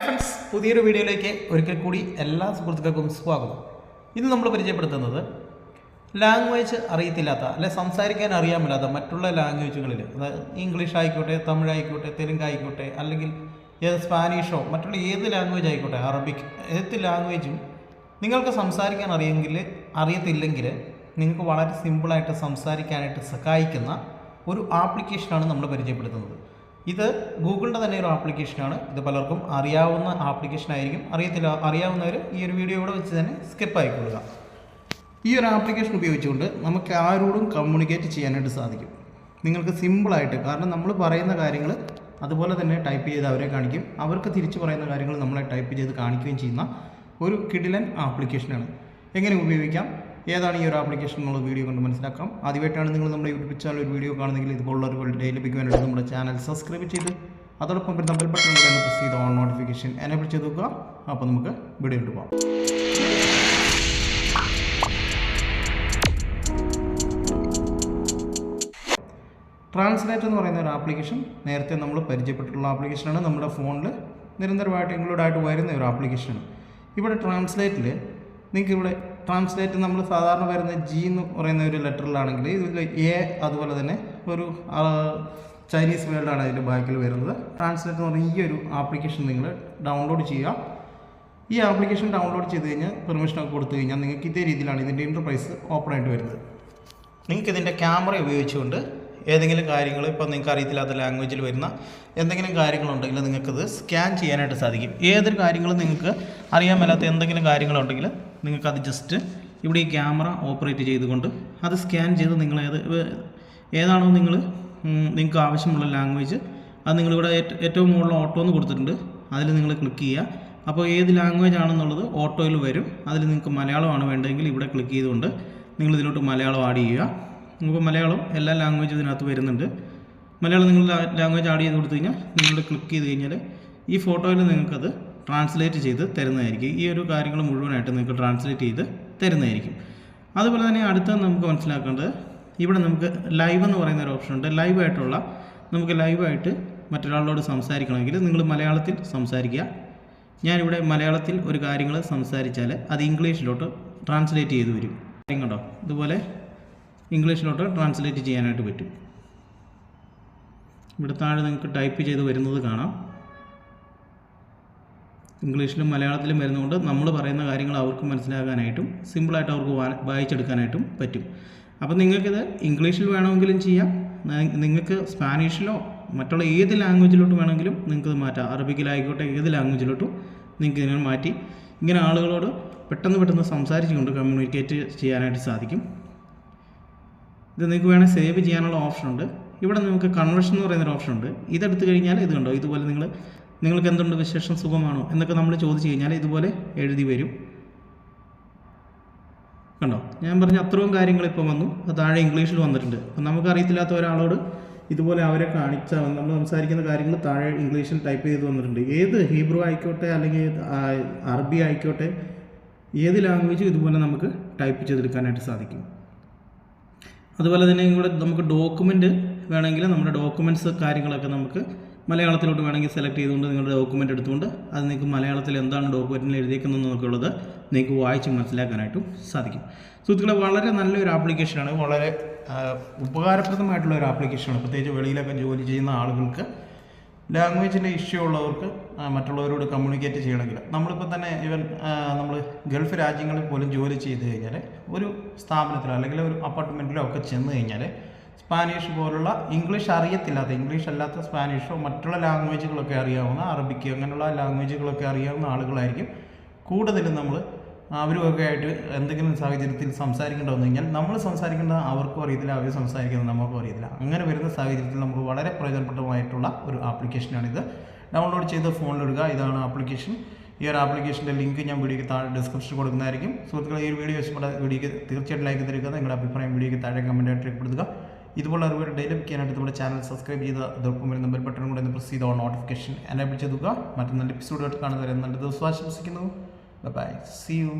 Friends പുതിയൊരു വീഡിയോയിലേക്ക് ഒരിക്കൽ കൂടി എല്ലാ സുഹൃത്തുക്കൾക്കും സ്വാഗതം. ഇന്ന് നമ്മൾ പരിചയപ്പെടുത്തുന്നത് ലാംഗ്വേജ് അറിയത്തില്ലാത്ത അല്ലെ സംസാരിക്കാൻ അറിയാമില്ലാത്ത മറ്റുള്ള ലാംഗ്വേജുകളിൽ അതായത് ഇംഗ്ലീഷ് ആയിക്കോട്ടെ തമിഴ് ആയിക്കോട്ടെ തെലുങ്ക് ആയിക്കോട്ടെ അല്ലെങ്കിൽ ഏത് സ്പാനിഷോ മറ്റുള്ള ഏത് ലാംഗ്വേജ് ആയിക്കോട്ടെ അറബിക് ഏത് ലാംഗ്വേജും നിങ്ങൾക്ക് സംസാരിക്കാൻ അറിയെങ്കിൽ അറിയത്തില്ലെങ്കിൽ നിങ്ങൾക്ക് വളരെ സിമ്പിളായിട്ട് സംസാരിക്കാനായിട്ട് സഹായിക്കുന്ന ഒരു ആപ്ലിക്കേഷനാണ് നമ്മൾ പരിചയപ്പെടുത്തുന്നത്. ഇത് ഗൂഗിളിന്റെ തന്നെ ഒരു ആപ്ലിക്കേഷനാണ്. ഇത് പലർക്കും അറിയാവുന്ന ആപ്ലിക്കേഷൻ ആയിരിക്കും. അറിയത്തില്ല അറിയാവുന്നവർ ഈ ഒരു വീഡിയോ ഇവിടെ വെച്ച് തന്നെ സ്കിപ്പ് ആയിക്കൊള്ളുക ഈ ഒരു ആപ്ലിക്കേഷൻ ഉപയോഗിച്ചുകൊണ്ട് നമുക്ക് ആരോടും കമ്മ്യൂണിക്കേറ്റ് ചെയ്യാനായിട്ട് സാധിക്കും. നിങ്ങൾക്ക് സിമ്പിളായിട്ട് കാരണം നമ്മൾ പറയുന്ന കാര്യങ്ങൾ അതുപോലെ തന്നെ ടൈപ്പ് ചെയ്ത് അവരെ കാണിക്കും. അവർക്ക് തിരിച്ചു പറയുന്ന കാര്യങ്ങൾ നമ്മളെ ടൈപ്പ് ചെയ്ത് കാണിക്കുകയും ചെയ്യുന്ന ഒരു കിഡിലൻ ആപ്ലിക്കേഷനാണ്. എങ്ങനെ ഉപയോഗിക്കാം? ഏതാണ് ഈ ഒരു ആപ്ലിക്കേഷൻ എന്നുള്ള വീഡിയോ കൊണ്ട് മനസ്സിലാക്കാം. ആദ്യമായിട്ടാണ് നിങ്ങൾ നമ്മുടെ യൂട്യൂബ് ചാനൽ ഒരു വീഡിയോ കാണുന്നെങ്കിൽ ഇതുപോലുള്ള ഒരു ഡേ ലഭിക്കുവാനായിട്ട് നമ്മുടെ ചാനൽ സബ്സ്ക്രൈബ് ചെയ്ത് അതോടൊപ്പം വരുന്ന ബെൽ ബട്ടൺ കൂടെ ഒന്ന് പ്രസ് ചെയ്ത് ഓൺ നോട്ടിഫിക്കേഷൻ എനേബിൾ ചെയ്ത് വെക്കുക അപ്പോൾ നമുക്ക് വീഡിയോയിലോട്ട് പോകാം ട്രാൻസ്ലേറ്റ് എന്ന് പറയുന്ന ഒരു ആപ്ലിക്കേഷൻ നേരത്തെ നമ്മൾ പരിചയപ്പെട്ടിട്ടുള്ള ആപ്ലിക്കേഷനാണ് നമ്മുടെ ഫോണിൽ നിരന്തരമായിട്ട് ഇൻക്ലൂഡ് ആയിട്ട് വരുന്ന ഒരു ആപ്ലിക്കേഷനാണ് ഇവിടെ ട്രാൻസ്ലേറ്റിൽ നിങ്ങൾക്ക് ഇവിടെ ട്രാൻസ്ലേറ്റ് നമ്മൾ സാധാരണ വരുന്ന ജി എന്ന് പറയുന്ന ഒരു ലെറ്ററിലാണെങ്കിൽ ഇതിൽ എ അതുപോലെ തന്നെ ഒരു ചൈനീസ് വേർഡാണ് അതിന്റെ ബാക്കിൽ വരുന്നത്. ട്രാൻസ്ലേറ്റ് എന്ന് പറയുന്ന ഈ ഒരു ആപ്ലിക്കേഷൻ നിങ്ങൾ ഡൗൺലോഡ് ചെയ്യുക. ഈ ആപ്ലിക്കേഷൻ ഡൗൺലോഡ് ചെയ്ത് കഴിഞ്ഞാൽ പെർമിഷൻ ഒക്കെ കൊടുത്തു കഴിഞ്ഞാൽ നിങ്ങൾക്ക് ഇതേ രീതിയിലാണ് ഇതിന്റെ ഇന്റർപ്രൈസ് ഓപ്പൺ ആയിട്ട് വരുന്നത്. നിങ്ങൾക്ക് ഇതിന്റെ ക്യാമറ ഉപയോഗിച്ചുകൊണ്ട് ഏതെങ്കിലും കാര്യങ്ങൾ ഇപ്പോൾ നിങ്ങൾക്ക് അറിയത്തില്ലാത്ത ലാംഗ്വേജിൽ വരുന്ന എന്തെങ്കിലും കാര്യങ്ങളുണ്ടെങ്കിൽ നിങ്ങൾക്കത് സ്കാൻ ചെയ്യാനായിട്ട് സാധിക്കും. ഏതൊരു കാര്യങ്ങളും നിങ്ങൾക്ക് അറിയാൻ മേലാത്ത എന്തെങ്കിലും കാര്യങ്ങളുണ്ടെങ്കിൽ നിങ്ങൾക്കത് ജസ്റ്റ് ഇവിടെ ഈ ക്യാമറ ഓപ്പറേറ്റ് ചെയ്തുകൊണ്ട് അത് സ്കാൻ ചെയ്ത് നിങ്ങൾ ഏത് ഏതാണോ നിങ്ങൾ നിങ്ങൾക്ക് ആവശ്യമുള്ള ലാംഗ്വേജ് അത് നിങ്ങളിവിടെ ഏറ്റ- ഏറ്റവും മുകളിൽ ഓട്ടോ എന്ന് കൊടുത്തിട്ടുണ്ട്. അതിൽ നിങ്ങൾ ക്ലിക്ക് ചെയ്യുക. അപ്പോൾ ഏത് ലാംഗ്വേജ് ആണെന്നുള്ളത് ഓട്ടോയിൽ വരും. അതിൽ നിങ്ങൾക്ക് മലയാളമാണ് വേണ്ടതെങ്കിൽ ഇവിടെ ക്ലിക്ക് ചെയ്തുകൊണ്ട് നിങ്ങൾ ഇതിലോട്ട് മലയാളം ആഡ് ചെയ്യുക. നിങ്ങൾക്ക് മലയാളം എല്ലാ ലാംഗ്വേജും ഇതിനകത്ത് വരുന്നുണ്ട്. മലയാളം നിങ്ങൾ ലാംഗ്വേജ് ആഡ് ചെയ്ത് കൊടുത്തു കഴിഞ്ഞാൽ നിങ്ങൾ ക്ലിക്ക് ചെയ്ത് കഴിഞ്ഞാൽ ഈ ഫോട്ടോയിൽ നിങ്ങൾക്കത് ട്രാൻസ്ലേറ്റ് ചെയ്ത് തരുന്നതായിരിക്കും. ഈ ഒരു കാര്യങ്ങൾ മുഴുവനായിട്ട് നിങ്ങൾക്ക് ട്രാൻസ്ലേറ്റ് ചെയ്ത് തരുന്നതായിരിക്കും. അതുപോലെ തന്നെ അടുത്ത നമുക്ക് മനസ്സിലാക്കേണ്ടത് ഇവിടെ നമുക്ക് ലൈവ് എന്ന് പറയുന്ന ഒരു ഓപ്ഷൻ ഉണ്ട്. ലൈവായിട്ടുള്ള നമുക്ക് ലൈവായിട്ട് മറ്റൊരാളോട് സംസാരിക്കണമെങ്കിൽ നിങ്ങൾ മലയാളത്തിൽ സംസാരിക്കുക. ഞാനിവിടെ മലയാളത്തിൽ ഒരു കാര്യങ്ങൾ സംസാരിച്ചാൽ അത് ഇംഗ്ലീഷിലോട്ട് ട്രാൻസ്ലേറ്റ് ചെയ്ത് വരും. കണ്ടോ? ഇതുപോലെ ഇംഗ്ലീഷിലോട്ട് ട്രാൻസ്ലേറ്റ് ചെയ്യാനായിട്ട് പറ്റും. ഇവിടെ താഴെ നിങ്ങൾക്ക് ടൈപ്പ് ചെയ്ത് വരുന്നത് കാണാം. ഇംഗ്ലീഷിലും മലയാളത്തിലും വരുന്നതുകൊണ്ട് നമ്മൾ പറയുന്ന കാര്യങ്ങൾ അവർക്ക് മനസ്സിലാക്കാനായിട്ടും സിമ്പിളായിട്ട് അവർക്ക് വായിച്ചെടുക്കാനായിട്ടും പറ്റും. അപ്പോൾ നിങ്ങൾക്കിത് ഇംഗ്ലീഷിൽ വേണമെങ്കിലും ചെയ്യാം. നിങ്ങൾക്ക് സ്പാനിഷിലോ മറ്റുള്ള ഏത് ലാംഗ്വേജിലോട്ട് വേണമെങ്കിലും നിങ്ങൾക്ക് മാറ്റാം. അറബിക്കിലായിക്കോട്ടെ ഏത് ലാംഗ്വേജിലോട്ടും നിങ്ങൾക്ക് ഇതിനെ മാറ്റി ഇങ്ങനെ ആളുകളോട് പെട്ടെന്ന് പെട്ടെന്ന് സംസാരിച്ചുകൊണ്ട് കമ്മ്യൂണിക്കേറ്റ് ചെയ്യാനായിട്ട് സാധിക്കും. ഇത് നിങ്ങൾക്ക് വേണേൽ സേവ് ചെയ്യാനുള്ള ഓപ്ഷൻ ഉണ്ട്. ഇവിടെ നിങ്ങൾക്ക് കൺവേർഷൻ എന്ന് പറയുന്നൊരു ഓപ്ഷൻ ഉണ്ട്. ഇതെടുത്ത് കഴിഞ്ഞാൽ ഇത് കണ്ടോ? ഇതുപോലെ നിങ്ങൾ നിങ്ങൾക്ക് എന്തുണ്ട് വിശേഷം സുഖമാണോ എന്നൊക്കെ നമ്മൾ ചോദിച്ചു കഴിഞ്ഞാൽ ഇതുപോലെ എഴുതി വരും. കണ്ടോ? ഞാൻ പറഞ്ഞ അത്രയും കാര്യങ്ങൾ ഇപ്പോൾ വന്നു. താഴെ ഇംഗ്ലീഷിൽ വന്നിട്ടുണ്ട്. അപ്പം നമുക്കറിയത്തില്ലാത്ത ഒരാളോട് ഇതുപോലെ അവരെ കാണിച്ച നമ്മൾ സംസാരിക്കുന്ന കാര്യങ്ങൾ താഴെ ഇംഗ്ലീഷിൽ ടൈപ്പ് ചെയ്ത് വന്നിട്ടുണ്ട്. ഏത് ഹീബ്രു ആയിക്കോട്ടെ അല്ലെങ്കിൽ അറബി ആയിക്കോട്ടെ ഏത് ലാംഗ്വേജും ഇതുപോലെ നമുക്ക് ടൈപ്പ് ചെയ്തെടുക്കാനായിട്ട് സാധിക്കും. അതുപോലെ തന്നെ ഇവിടെ നമുക്ക് ഡോക്യുമെന്റ് വേണമെങ്കിൽ നമ്മുടെ ഡോക്യുമെന്റ്സ് കാര്യങ്ങളൊക്കെ നമുക്ക് മലയാളത്തിലോട്ട് വേണമെങ്കിൽ സെലക്ട് ചെയ്തുകൊണ്ട് നിങ്ങളുടെ ഡോക്യുമെന്റ് എടുത്തുകൊണ്ട് അത് നിങ്ങൾക്ക് മലയാളത്തിൽ എന്താണ് ഡോക്യുമെന്റിൽ എഴുതിയേക്കുന്നത് എന്നൊക്കെയുള്ളത് നിങ്ങൾക്ക് വായിച്ച് മനസ്സിലാക്കാനായിട്ടും സാധിക്കും. സുഹൃത്തുക്കളെ വളരെ നല്ലൊരു ആപ്ലിക്കേഷനാണ് വളരെ ഉപകാരപ്രദമായിട്ടുള്ള ഒരു ആപ്ലിക്കേഷനാണ് പ്രത്യേകിച്ച് വെളിയിലൊക്കെ ജോലി ചെയ്യുന്ന ആളുകൾക്ക് ലാംഗ്വേജിന്റെ ഇഷ്യൂ ഉള്ളവർക്ക് മറ്റുള്ളവരോട് കമ്മ്യൂണിക്കേറ്റ് ചെയ്യണമെങ്കിൽ. നമ്മളിപ്പോൾ തന്നെ ഈവൻ നമ്മൾ ഗൾഫ് രാജ്യങ്ങളിൽ പോലും ജോലി ചെയ്ത് കഴിഞ്ഞാൽ ഒരു സ്ഥാപനത്തിലോ അല്ലെങ്കിൽ ഒരു അപ്പാർട്ട്മെന്റിലോ ഒക്കെ ചെന്ന് കഴിഞ്ഞാൽ സ്പാനിഷ് പോലുള്ള ഇംഗ്ലീഷ് അറിയത്തില്ലാത്ത ഇംഗ്ലീഷ് അല്ലാത്ത സ്പാനിഷോ മറ്റുള്ള ലാംഗ്വേജുകളൊക്കെ അറിയാവുന്ന അറബിക്ക് അങ്ങനെയുള്ള ലാംഗ്വേജുകളൊക്കെ അറിയാവുന്ന ആളുകളായിരിക്കും. കൂടുതലും നമ്മൾ അവരുമൊക്കെ ആയിട്ട് എന്തെങ്കിലും സാഹചര്യത്തിൽ സംസാരിക്കേണ്ടി വന്നു കഴിഞ്ഞാൽ നമ്മൾ സംസാരിക്കേണ്ടത് അവർക്കും അറിയത്തില്ല അവർ സംസാരിക്കുന്നത് നമുക്കും അറിയത്തില്ല. അങ്ങനെ വരുന്ന സാഹചര്യത്തിൽ നമുക്ക് വളരെ പ്രയോജനപ്രദമായിട്ടുള്ള ഒരു ആപ്ലിക്കേഷനാണിത്. ഡൗൺലോഡ് ചെയ്ത് ഫോണിലിടുക. ഇതാണ് ആപ്ലിക്കേഷൻ. ഈ ഒരു ആപ്ലിക്കേഷന്റെ ലിങ്ക് ഞാൻ വീഡിയോയ്ക്ക് താഴെ ഡിസ്ക്രിപ്ഷൻ കൊടുക്കുന്നതായിരിക്കും. സുഹൃത്തുക്കളെ ഈ വീഡിയോ ഇഷ്ടപ്പെട്ട വീഡിയോയ്ക്ക് തീർച്ചയായിട്ടും ലൈക്ക് തരിക. നിങ്ങളുടെ അഭിപ്രായം വീഡിയോയ്ക്ക് താഴെ കമന്റായിട്ട് രേഖപ്പെടുത്തുക. ഇതുപോലെ അറിവുകൾ ഡെയിലി ലഭിക്കാനായിട്ട് നമ്മുടെ ചാനൽ സബ്സ്ക്രൈബ് ചെയ്ത് അതോടൊപ്പം വരുന്ന ബെൽ ബട്ടൺ കൂടെ ഒന്ന് പ്രസ് ചെയ്ത് നോട്ടിഫിക്കേഷൻ എനേബിൾ ചെയ്തുക മറ്റൊരു നല്ല എപ്പിസോഡുകൾ കാണുന്നവരെ നല്ല ദിവസം ആശംസിക്കുന്നു. By C U